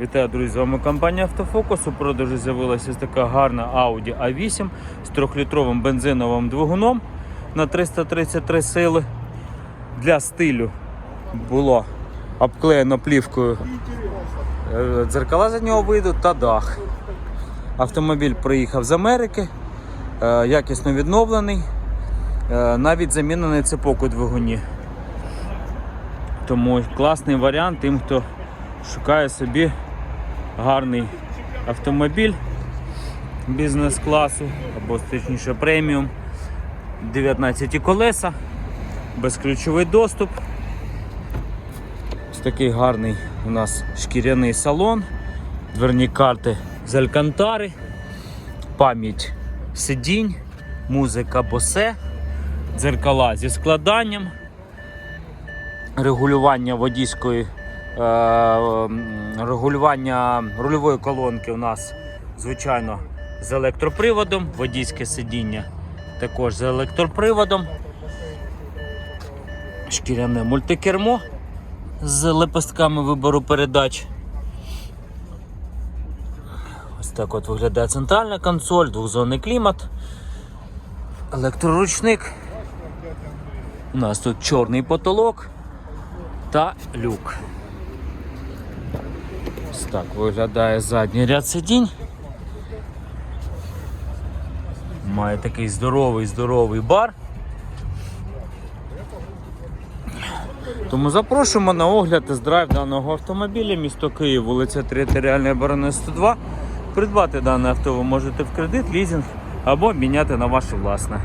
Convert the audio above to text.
Вітаю, друзі! З вами компанія Автофокус. У продажі з'явилася така гарна Audi A8 з 3-літровим бензиновим двигуном на 333 сили. Для стилю було обклеєно плівкою е, дзеркала заднього виду та дах. Автомобіль приїхав з Америки, е, якісно відновлений, е, навіть замінений цепок у двигуні. Тому класний варіант тим, хто шукає собі гарний автомобіль бізнес-класу або точніше преміум. 19 колеса, безключовий доступ. Ось такий гарний у нас шкіряний салон, дверні карти з алькантари, пам'ять сидінь, музика босе, дзеркала зі складанням, регулювання водійської регулювання рульової колонки у нас, звичайно, з електроприводом, водійське сидіння також з електроприводом. Шкіряне мультикермо з лепестками вибору передач. Ось так от виглядає центральна консоль, двохзонний клімат, електроручник. У нас тут чорний потолок та люк. Ось так виглядає задній ряд сидінь. Має такий здоровий здоровий бар. Тому запрошуємо на огляд тест-драйв даного автомобіля, місто Київ, вулиця Територіальної оборони 102. Придбати дане авто ви можете в кредит, лізинг або міняти на ваше власне.